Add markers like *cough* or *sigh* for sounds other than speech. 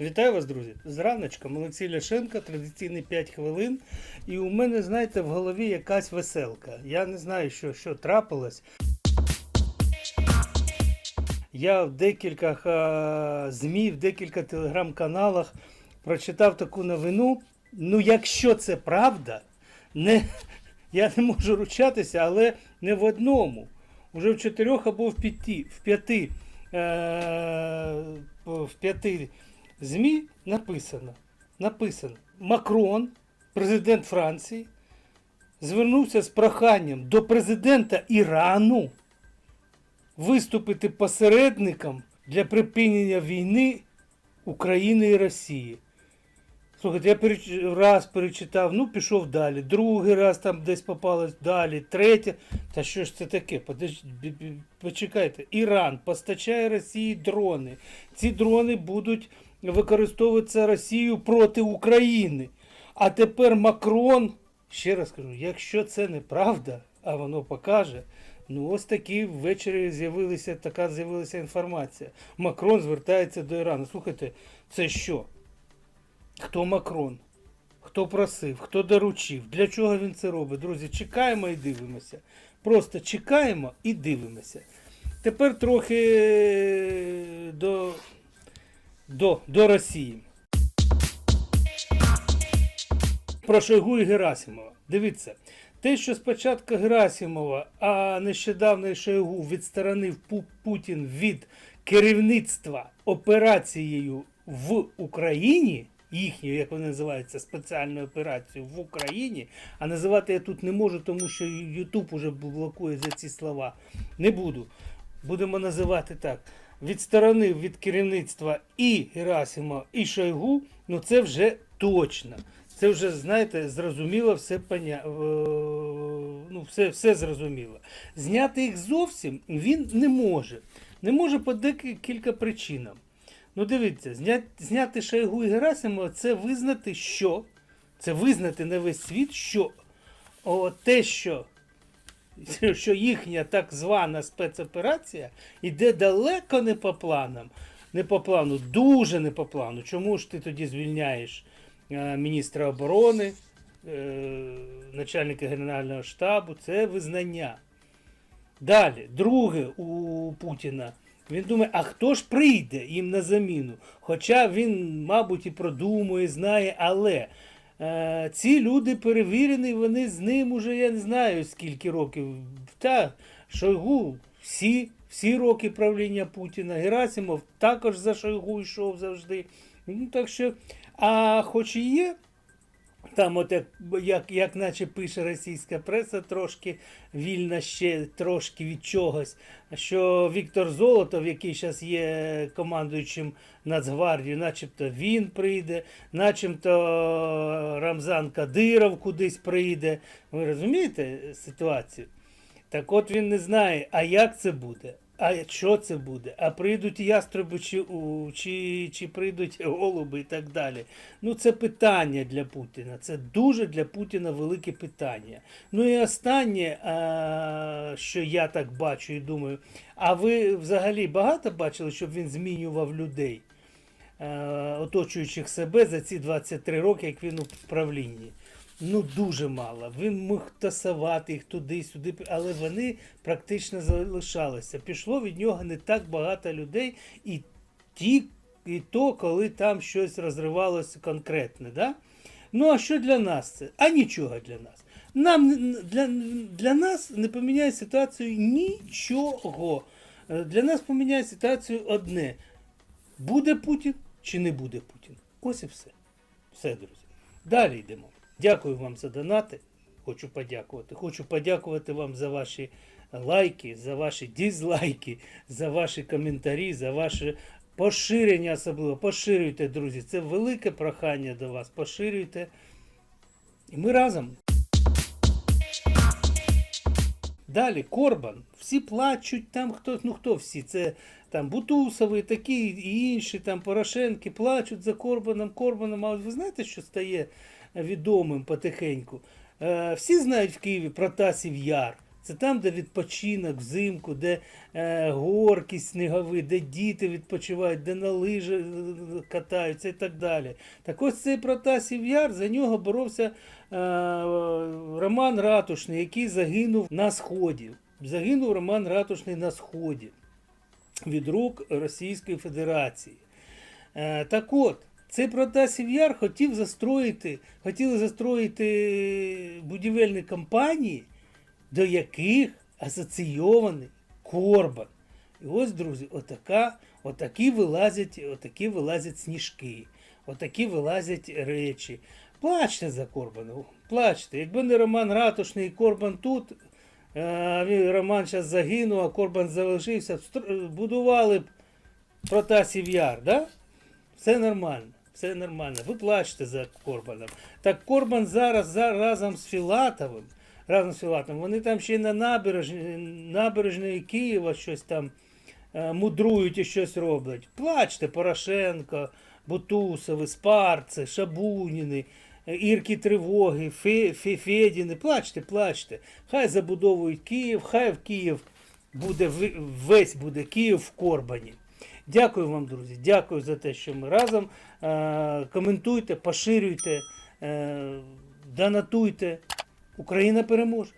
Вітаю вас, друзі! З раночком Олексій Ляшенко, традиційні 5 хвилин. І у мене, знаєте, в голові якась веселка. Я не знаю, що, що трапилось. Я в декількох а, ЗМІ, в декілька телеграм-каналах прочитав таку новину. Ну, якщо це правда, не, *laughs* я не можу ручатися, але не в одному. Уже в чотирьох або в п'яти, в п'яти, е, в п'яти ЗМІ написано, написано, Макрон, президент Франції, звернувся з проханням до президента Ірану виступити посередником для припинення війни України і Росії. Слухайте, я переч... раз перечитав, ну пішов далі, другий раз там десь попалось далі, третє. Та що ж це таке? Подож... Почекайте. Іран постачає Росії дрони. Ці дрони будуть використовуватися Росією проти України. А тепер Макрон, ще раз кажу, якщо це неправда, а воно покаже. Ну, ось такі ввечері з'явилися, така з'явилася інформація. Макрон звертається до Ірану. Слухайте, це що? Хто Макрон? Хто просив, хто доручив, для чого він це робить? Друзі, чекаємо і дивимося. Просто чекаємо і дивимося. Тепер трохи до, до, до Росії. Про Шойгу і Герасимова. Дивіться, те, що спочатку Герасимова, а нещодавно Шойгу відсторонив Путін від керівництва операцією в Україні, їхньою, як вони називаються, спеціальною операцією в Україні, а називати я тут не можу, тому що Ютуб уже блокує за ці слова. Не буду. Будемо називати так. Відсторонив від керівництва і Герасимова, і Шойгу, ну це вже точно. Це вже, знаєте, зрозуміло, все поня... е, ну, все, все зрозуміло. Зняти їх зовсім він не може. Не може по декілька причинам. Ну, дивіться, зняти, зняти Шойгу і Герасимова це визнати, що це визнати на весь світ, що о, те, що, *laughs* що їхня так звана спецоперація йде далеко не по планам. Не по плану, дуже не по плану. Чому ж ти тоді звільняєш е, міністра оборони, е, начальника Генерального штабу? Це визнання. Далі, друге у Путіна. Він думає, а хто ж прийде їм на заміну? Хоча він, мабуть, і продумує, знає, але ці люди перевірені, вони з ним уже, я не знаю скільки років. Та Шойгу всі, всі роки правління Путіна. Герасимов також за Шойгу йшов завжди. Ну, так що, а хоч і є там, от як, як, як наче пише російська преса, трошки вільна ще трошки від чогось. Що Віктор Золотов, який зараз є командуючим Нацгвардії, начебто він прийде, начебто Рамзан Кадиров кудись прийде. Ви розумієте ситуацію? Так от він не знає, а як це буде, а що це буде, а прийдуть яструби чи, чи, чи прийдуть *laughs* голуби і так далі. Ну, це питання для Путіна. Це дуже для Путіна велике питання. Ну і останнє, що я так бачу і думаю, а ви взагалі багато бачили, щоб він змінював людей, е, оточуючих себе за ці 23 роки, як він у правлінні? Ну, дуже мало. Він міг тасувати їх туди-сюди, але вони практично залишалися. Пішло від нього не так багато людей, і ті, і то, коли там щось розривалося конкретне. Да? Ну, а що для нас це? А нічого для нас. Нам для, для нас не поміняє ситуацію нічого. Е, Для нас поміняє ситуацію одне: буде Путін чи не буде Путін. Ось і все. Все, друзі. Далі йдемо. Дякую вам за донати. Хочу подякувати. Хочу подякувати вам за ваші лайки, за ваші дізлайки, за ваші коментарі, за ваше поширення особливо. Поширюйте, друзі. Це велике прохання до вас. Поширюйте. І ми разом. Далі Корбан. Всі плачуть там, хто, ну хто всі? Це там Бутусови, такі і інші, там Порошенки плачуть за Корбаном, Корбаном. А ви знаєте, що стає відомим потихеньку? Е, всі знають в Києві Протасів Яр. Це там, де відпочинок взимку, де е, горки снігові, де діти відпочивають, де на лижі е, катаються і так далі. Так ось цей Протасів Яр, за нього боровся е, Роман Ратушний, який загинув на Сході. Загинув Роман Ратушний на Сході від рук Російської Федерації. Е, так от, цей Протасів Яр хотів застроїти, хотіли застроїти будівельні компанії, до яких асоційований Корбан. І ось, друзі, отака, отакі вилазять, отакі вилазять сніжки, отакі вилазять речі. Плачте за Корбаном, плачте. Якби не Роман Ратушний і Корбан тут, е, Роман зараз загинув, а Корбан залишився, будували б Протасів Яр, да? Все нормально, все нормально. Ви плачете за Корбаном. Так Корбан зараз за, разом з Філатовим, разом з Філатовим, вони там ще й на набережної Києва щось там е, мудрують і щось роблять. Плачте Порошенко, Бутусови, Спарце, Шабуніни, Ірки Тривоги, Фе, Фе, Федіни. Плачте, плачте. Хай забудовують Київ, хай в Київ буде весь буде Київ в Корбані. Дякую вам, друзі. Дякую за те, що ми разом. Е, коментуйте, поширюйте, е, донатуйте. Україна переможе.